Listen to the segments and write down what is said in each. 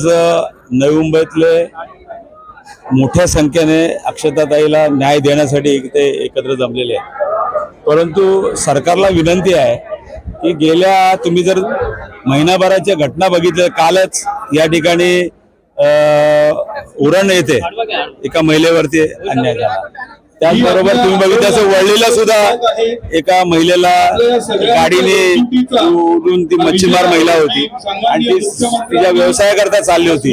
आज नवी मुंबईतले मोठ्या संख्येने अक्षताताईला न्याय देण्यासाठी ते एकत्र जमलेले आहे परंतु सरकारला विनंती आहे की गेल्या तुम्ही जर महिनाभराच्या घटना बघितल्या कालच या ठिकाणी उरण येते एका महिलेवरती अन्याय झाला. त्याचबरोबर तुम्ही बघितलं असं वळलेला सुद्धा एका महिलेला गाडीने उडून ती मच्छीमार महिला होती. आणि ती तिच्या व्यवसायाकरता चालली होती.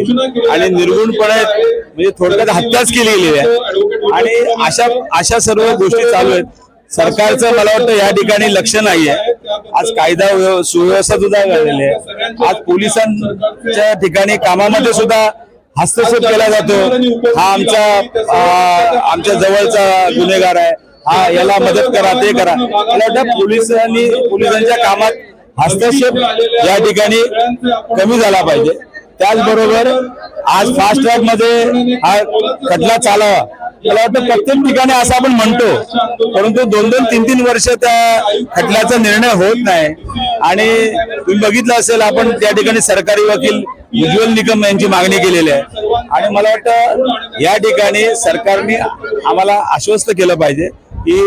आणि निर्गुणपणे म्हणजे थोडक्यात हत्याच केली गेलेली आहे. आणि अशा अशा सर्व गोष्टी चालू आहेत. सरकारचं मला वाटतं या ठिकाणी लक्ष नाहीये. आज कायदा व्यव- सुव्यवस्था सुद्धा घडलेली आहे. आज पोलिसांच्या ठिकाणी कामामध्ये सुद्धा हस्तक्षेप केला जातो. हा आमचा आमच्या जवळचा गुन्हेगार आहे. हा याला मदत करा ते करा. मला वाटतं पोलिसांनी पोलिसांच्या कामात हस्तक्षेप या ठिकाणी कमी झाला पाहिजे. त्याचबरोबर आज फास्ट ट्रॅकमध्ये हा खटला चालावा. मला वाटतं प्रत्येक ठिकाणी असं आपण म्हणतो. परंतु दोन दोन तीन तीन वर्ष त्या खटल्याचा निर्णय होत नाही. आणि तुम्ही बघितलं असेल आपण त्या ठिकाणी सरकारी वकील उज्ज्वल निकम यांची मागणी केलेली आहे. आणि मला वाटतं या ठिकाणी सरकारने आम्हाला आश्वस्त केलं पाहिजे की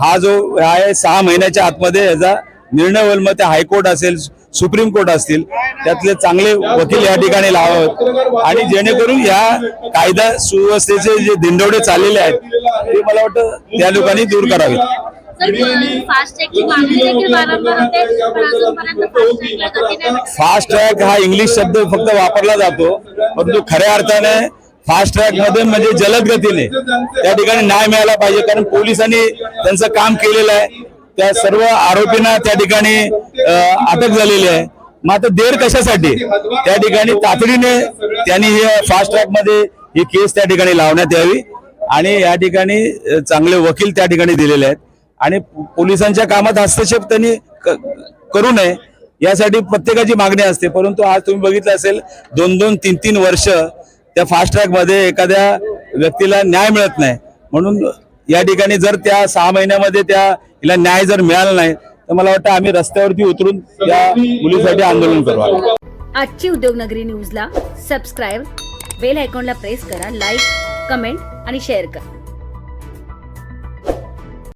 हा जो आहे सहा महिन्याच्या आतमध्ये याचा निर्णय होईल. मग ते हायकोर्ट असेल सुप्रीम कोर्ट असतील त्यातले चांगले वकील या ठिकाणी लावावेत. आणि जेणेकरून या कायदा सुव्यवस्थेचे जे दिंडवडे चाललेले आहेत ते मला वाटतं त्या लोकांनी दूर करावेत. फास्ट ट्रॅक हा इंग्लिश शब्द फक्त वापरला जातो. परंतु खऱ्या अर्थाने फास्ट ट्रॅकमध्ये म्हणजे जलद गतीने. त्या ठिकाणी न्याय मिळाला पाहिजे. कारण पोलिसांनी त्यांचं काम केलेलं आहे. त्या सर्व आरोपींना त्या ठिकाणी अटक झालेली आहे. मग आता देर कशासाठी? त्या ठिकाणी तातडीने त्यांनी हे फास्ट ट्रॅकमध्ये ही केस त्या ठिकाणी लावण्यात यावी. आणि या ठिकाणी चांगले वकील त्या ठिकाणी दिलेले आहेत. आणि पोलिसांच्या कामात हस्तक्षेप त्यांनी करू नये यासाठी प्रत्येकाची मागणी असते. परंतु आज तुम्ही बघितलं असेल दोन दोन तीन तीन वर्ष त्या फास्ट ट्रॅकमध्ये एखाद्या व्यक्तीला न्याय मिळत नाही. म्हणून या ठिकाणी जर त्या सहा महिन्यामध्ये त्या हिला न्याय जर मिळाला नाही तर मला वाटतं आम्ही रस्त्यावरती उतरून त्या मुलीसाठी आंदोलन करू आजची उद्योगनगरी न्यूजला सबस्क्राईब बेल आयकॉनला प्रेस करा लाईक कमेंट आणि शेअर करा.